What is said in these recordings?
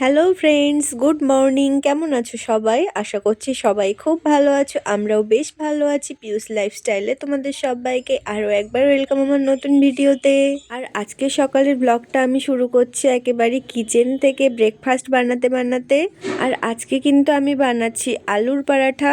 Hello friends good morning কেমন আছো সবাই? আশা করছি সবাই খুব ভালো আছো। আমরাও বেশ ভালো আছি পিউস লাইফস্টাইলে তোমাদের সবাইকে আরও একবার ওয়েলকাম আমার নতুন ভিডিওতে আর আজকে সকালের ব্লগটা আমি শুরু করছি একেবারে কিচেন থেকে ব্রেকফাস্ট বানাতে বানাতে। আর আজকে কিন্তু আমি বানাচ্ছি আলুর পরাঠা।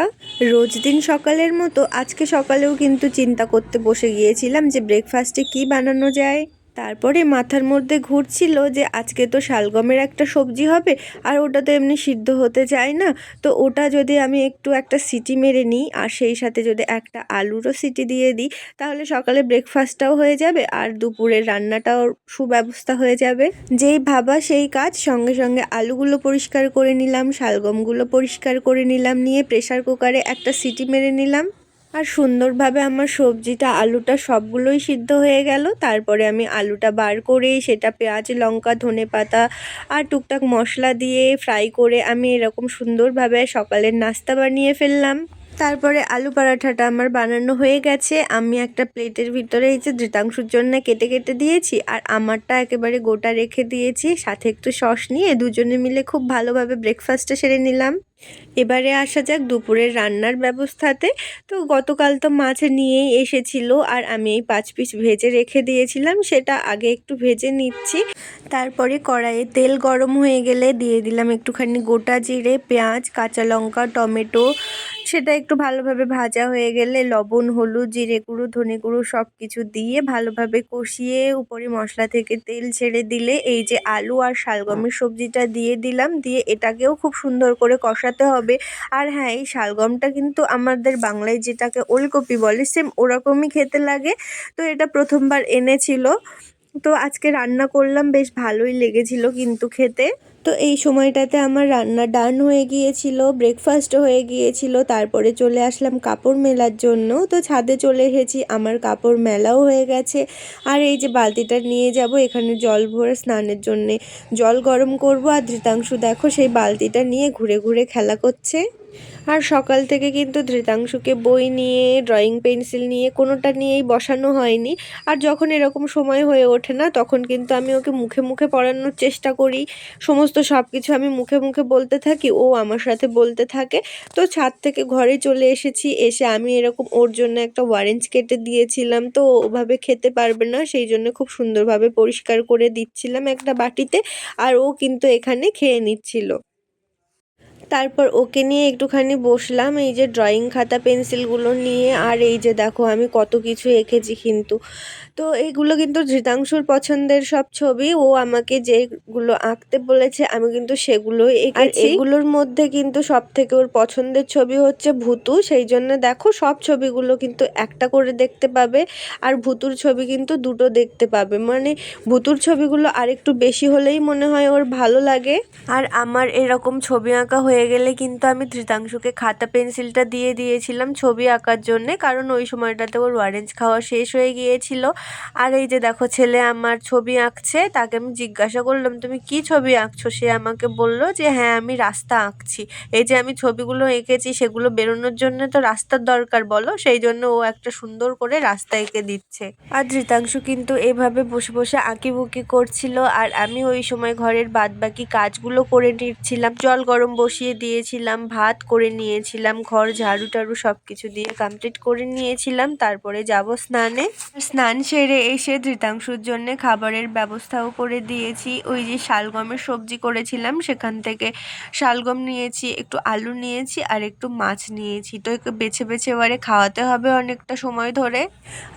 রোজ দিন সকালের মতো আজকে সকালেও কিন্তু চিন্তা করতে বসে গিয়েছিলাম যে ব্রেকফাস্টে কি বানানো যায়। তারপরে মাথার মধ্যে ঘুরছিল যে আজকে তো শালগমের একটা সবজি হবে, আর ওটা তো এমনি সিদ্ধ হতে চায় না। তো ওটা যদি আমি একটু একটা সিটি মেরে নিই, আর সেই সাথে যদি একটা আলুরও সিটি দিয়ে দিই, তাহলে সকালে ব্রেকফাস্টটাও হয়ে যাবে, আর দুপুরের রান্নাটাও সুব্যবস্থা হয়ে যাবে। যেই ভাবা সেই কাজ, সঙ্গে সঙ্গে আলুগুলো পরিষ্কার করে নিলাম, শালগমগুলো পরিষ্কার করে নিলাম, নিয়ে প্রেশার কুকারে একটা সিটি মেরে নিলাম। আর সুন্দরভাবে আমার সবজিটা, আলুটা সবগুলোই সিদ্ধ হয়ে গেল। তারপরে আমি আলুটা বার করে, সেটা পেঁয়াজ, লঙ্কা, ধনে পাতা আর টুকটাক মশলা দিয়ে ফ্রাই করে আমি এরকম সুন্দরভাবে সকালের নাস্তা বানিয়ে ফেললাম। তারপরে আলু পরাঠাটা আমার বানানো হয়ে গেছে। আমি একটা প্লেটের ভিতরে এই যে ধৃতাংশুর জন্য কেটে কেটে দিয়েছি আর আমারটা একেবারে গোটা রেখে দিয়েছি। সাথে একটু সস নিয়ে দুজনে মিলে খুব ভালোভাবে ব্রেকফাস্টটা সেরে নিলাম। এবারে আসা যাক দুপুরের রান্নার ব্যবস্থাতে। তো গতকাল তো মাছ নিয়েই এসেছিল আর আমি এই পাঁচ পিস ভেজে রেখে দিয়েছিলাম, সেটা আগে একটু ভেজে নিচ্ছি। তারপরে কড়াইয়ে তেল গরম হয়ে গেলে দিয়ে দিলাম একটুখানি গোটা জিরে, পেঁয়াজ, কাঁচা লঙ্কা, টমেটো সেটা একটু ভালোভাবে ভাজা হয়ে গেলে লবণ, হলুদ, জিরে গুঁড়ো, ধনে গুঁড়ো সব কিছু দিয়ে ভালোভাবে কষিয়ে উপরে মশলা থেকে তেল ছেড়ে দিলে এই যে আলু আর শালগমের সবজিটা দিয়ে দিলাম, দিয়ে এটাকেও খুব সুন্দর করে কষাতে হবে। আর হ্যাঁ এই শালগমটা কিন্তু আমাদের বাংলায় যেটাকে ওলকপি বলে সেম ওরকমই খেতে লাগে। তো এটা প্রথমবার এনেছিল। তো আজকে রান্না করলাম, বেশ ভালোই লেগেছিল কিন্তু খেতে। তো এই সময়টাতে আমার রান্না ডান হয়ে গিয়েছিল ব্রেকফাস্ট হয়ে গিয়েছিল, তারপরে চলে আসলাম কাপড় মেলার জন্য। তো ছাদে চলে এসেছি, আমার কাপড় মেলাও হয়ে গেছে। আর এই যে বালতিটা নিয়ে যাব, এখানে জল ভরে স্নানের জন্যে জল গরম করব। আর ধৃতাংশু দেখো, সেই বালতিটা নিয়ে ঘুরে ঘুরে খেলা করছে। আর সকাল থেকে কিন্তু ধৃতাংশুকে বই নিয়ে, ড্রয়িং পেন্সিল নিয়ে কোনোটা নিয়েই বসানো হয়নি। আর যখন এরকম সময় হয়ে ওঠে না, তখন কিন্তু আমি ওকে মুখে মুখে পড়ানোর চেষ্টা করি। সমস্ত সব কিছু আমি মুখে মুখে বলতে থাকি, ও আমার সাথে বলতে থাকে। তো ছাদ থেকে ঘরে চলে এসেছি, এসে আমি এরকম ওর জন্য একটা অরেঞ্জ কেটে দিয়েছিলাম। তো ওভাবে খেতে পারবে না, সেই জন্য খুব সুন্দরভাবে পরিষ্কার করে দিচ্ছিলাম একটা বাটিতে। আর ও কিন্তু এখানে খেয়ে নিচ্ছিল। তারপর ওকে নিয়ে একটুখানি বসলাম এই যে ড্রয়িং খাতা পেন্সিলগুলো নিয়ে আর এই যে দেখো আমি কত কিছু এঁকেছি কিন্তু। তো এইগুলো কিন্তু ধৃতাংশুর পছন্দের সব ছবি ও আমাকে যেগুলো আঁকতে বলেছে আমি কিন্তু সেগুলোই এঁকেছি। এগুলোর মধ্যে কিন্তু সব থেকে ওর পছন্দের ছবি হচ্ছে ভুতু সেই জন্য দেখো সব ছবিগুলো কিন্তু একটা করে দেখতে পাবে আর ভুতুর ছবি কিন্তু দুটো দেখতে পাবে। মানে ভুতুর ছবিগুলো আরেকটু বেশি হলেই মনে হয় ওর ভালো লাগে। আর আমার এরকম ছবি আঁকা হয়ে গেলে কিন্তু আমি ধৃতাংশুকে খাতা, পেন্সিলটা দিয়ে দিয়েছিলাম ছবি আঁকার জন্যে, কারণ ওই সময়টাতে ওর অরেঞ্জ খাওয়া শেষ হয়ে গিয়েছিল। আর এই যে দেখো, ছেলে আমার ছবি আঁকছে, তাকে আমি জিজ্ঞাসা করলাম, তুমি কি ছবি আঁকছো? সে আমাকে বলল যে হ্যাঁ আমি রাস্তা আঁকছি। এই যে আমি ছবিগুলো এঁকেছি, সেগুলো বেরোনোর জন্য তো রাস্তার দরকার, বলো? সেই জন্য ও একটা সুন্দর করে রাস্তা এঁকে দিচ্ছে। আর ধৃতাংশু কিন্তু এভাবে বসে বসে আঁকিবুকি করছিল, আর আমি ওই সময় ঘরের বাদ বাকি কাজগুলো করে নিচ্ছিলাম। জল গরম বসিয়ে দিয়েছিলাম, ভাত করে নিয়েছিলাম, ঘর ঝাড়ু টাড়ু সব কিছু দিয়ে কমপ্লিট করে নিয়েছিলাম, তারপরে যাব স্নানে। স্নান সেরে এসে ধৃতাংশুর জন্য খাবারের ব্যবস্থাও করে দিয়েছি। ওই যে শালগমের সবজি করেছিলাম, সেখান থেকে শালগম নিয়েছি, একটু আলু নিয়েছি আর একটু মাছ নিয়েছি। তো একটু বেছে বেছে এবারে খাওয়াতে হবে অনেকটা সময় ধরে।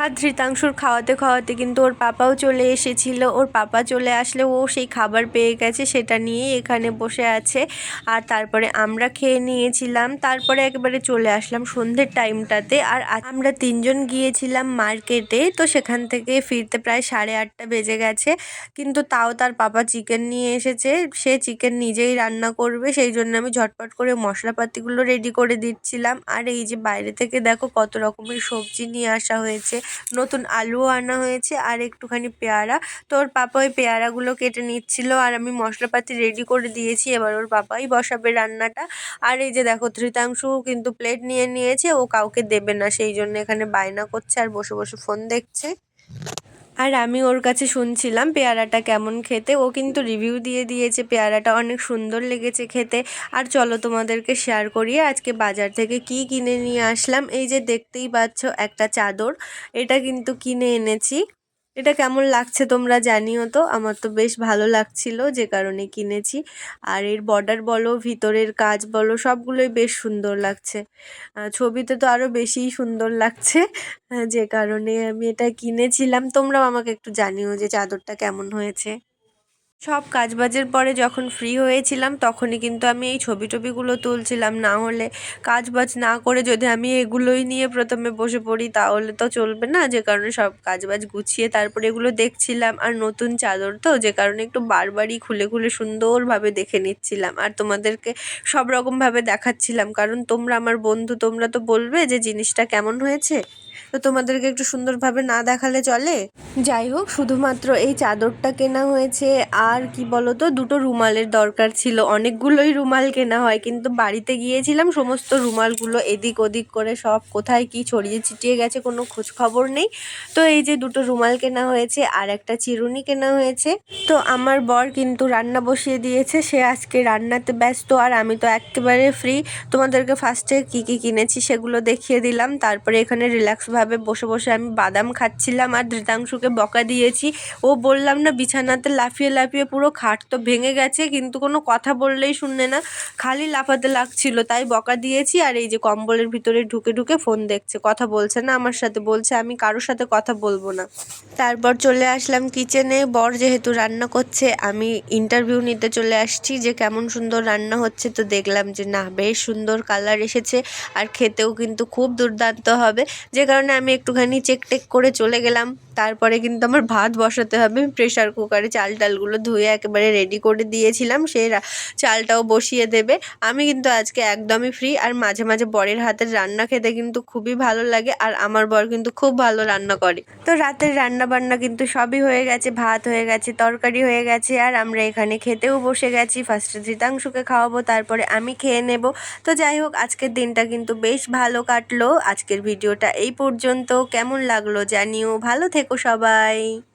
আর ধৃতাংশুর খাওয়াতে খাওয়াতে কিন্তু ওর পাপাও চলে এসেছিল। ওর পাপা চলে আসলে ও সেই খাবার পেয়ে গেছে, সেটা নিয়েই এখানে বসে আছে। আর তারপরে আমরা খেয়ে নিয়েছিলাম, তারপরে একেবারে চলে আসলাম সন্ধ্যের টাইমটাতে আর আমরা তিনজন গিয়েছিলাম মার্কেটে, তো সেখান থেকে ফিরতে প্রায় সাড়ে আটটা বেজে গেছে। কিন্তু তাও তার পাপা চিকেন নিয়ে এসেছে, সে চিকেন নিজেই রান্না করবে, সেই জন্য আমি ঝটপট করে মশলাপাতিগুলো রেডি করে দিচ্ছিলাম। আর এই যে বাইরে থেকে দেখো কত রকমের সবজি নিয়ে আসা হয়েছে, নতুন আলুও আনা হয়েছে, আর একটুখানি পেয়ারা। তো ওর পাপা ওই পেয়ারাগুলো কেটে নিচ্ছিল, আর আমি মশলাপাতি রেডি করে দিয়েছি, এবার ওর পাপাই বসাবে রান্নাটা। আর এই যে দেখো ধৃতাংশু কিন্তু প্লেট নিয়ে নিয়েছে, ও কাউকে দেবে না, সেই জন্য এখানে বায়না করছে আর বসে বসে ফোন দেখছে। আর আমি ওর কাছে শুনছিলাম পেয়ারাটা কেমন খেতে, ও কিন্তু রিভিউ দিয়ে দিয়েছে, পেয়ারাটা অনেক সুন্দর লেগেছে খেতে। আর চলো তোমাদেরকে শেয়ার করিয়ে আজকে বাজার থেকে কি কিনে নিয়ে আসলাম। এই যে দেখতেই পাচ্ছ একটা চাদর, এটা কিন্তু কিনে এনেছি। এটা কেমন লাগছে তোমরা জানিও তো? আমার তো বেশ ভালো লাগছিল যে কারণে কিনেছি। আর এর বর্ডার বলো, ভিতরের কাজ বলো, সবগুলোই বেশ সুন্দর লাগছে। ছবিতে তো আরও বেশিই সুন্দর লাগছে। যে কারণে আমি এটা কিনেছিলাম। তোমরাও আমাকে একটু জানিও যে চাদরটা কেমন হয়েছে। সব কাজবাজের পরে যখন ফ্রি হয়েছিলাম, তখনই কিন্তু আমি এই ছবি টবিগুলো তুলছিলাম। না হলে কাজবাজ না করে যদি আমি এগুলোই নিয়ে প্রথমে বসে পড়ি, তাহলে তো চলবে না। যে কারণে সব কাজবাজ গুছিয়ে তারপরে এগুলো দেখছিলাম। আর নতুন চাদর তো, যে কারণে একটু বারবারই খুলে খুলে সুন্দরভাবে দেখে নিচ্ছিলাম। আর তোমাদেরকে সব রকমভাবে দেখাচ্ছিলাম। কারণ তোমরা আমার বন্ধু, তোমরা তো বলবে যে জিনিসটা কেমন হয়েছে। তো তোমাদেরকে একটু সুন্দরভাবে না দেখালে চলে? যাই হোক, শুধুমাত্র এই চাদরটা কেনা হয়েছে। আর কি বলতো, দুটো রুমালের দরকার ছিল। অনেকগুলোই রুমাল কেনা হয়, কিন্তু বাড়িতে গিয়েছিলাম, সমস্ত রুমালগুলো এদিক ওদিক করে সব কোথায় কি ছড়িয়ে ছিটিয়ে গেছে, কোনো খোঁজ খবর নেই। তো এই যে দুটো রুমাল কেনা হয়েছে, আর একটা চিরুনি কেনা হয়েছে। তো আমার বর কিন্তু রান্না বসিয়ে দিয়েছে, সে আজকে রান্নাতে ব্যস্ত, আর আমি তো একেবারে ফ্রি তোমাদেরকে ফার্স্টে কি কি কিনেছি সেগুলো দেখিয়ে দিলাম। তারপরে এখানে রিল্যাক্সভাবে বসে বসে আমি বাদাম খাচ্ছিলাম, আর ধৃতাংশুকে বকা দিয়েছি। ও বললাম, না, বিছানাতে লাফিয়ে লাফিয়ে পুরো খাট তো ভেঙে গেছে, কিন্তু কোনো কথা বললেই শুনলে না। খালি লাফাতে লাগছিল, তাই বকা দিয়েছি আর এই যে কম্বলের ভিতরে ঢুকে ঢুকে ফোন দেখছে। কথা বলছে না আমার সাথে, বলছে আমি কারোর সাথে কথা বলব না। তারপর চলে আসলাম কিচেনে, বর যেহেতু রান্না করছে, আমি ইন্টারভিউ নিতে চলে আসছি যে কেমন সুন্দর রান্না হচ্ছে তো দেখলাম যে না, বেশ সুন্দর কালার এসেছে আর খেতেও কিন্তু খুব দুর্দান্ত হবে। যে কারণে আমি একটুখানি চেক টেক করে চলে গেলাম। তারপরে কিন্তু আমার ভাত বসাতে হবে প্রেশার কুকারে চাল টালগুলো ধুয়ে একেবারে রেডি করে দিয়েছিলাম, সেই চালটাও বসিয়ে দেবে। আমি কিন্তু আজকে একদমই ফ্রি আর মাঝে মাঝে বরের হাতের রান্না খেতে কিন্তু খুবই ভালো লাগে, আর আমার বর কিন্তু খুব ভালো রান্না করে। তো রাতের রান্না বান্না কিন্তু সবই হয়ে গেছে, ভাত হয়ে গেছে, তরকারি হয়ে গেছে, আর আমরা এখানে খেতেও বসে গেছি। ফার্স্টে ধৃতাংশুকে খাওয়াবো, তারপরে আমি খেয়ে নেব। তো যাই হোক, আজকের দিনটা কিন্তু বেশ ভালো কাটলো। আজকের ভিডিওটা এই পর্যন্ত। কেমন লাগল জানিও। ভালো থেকো সবাই।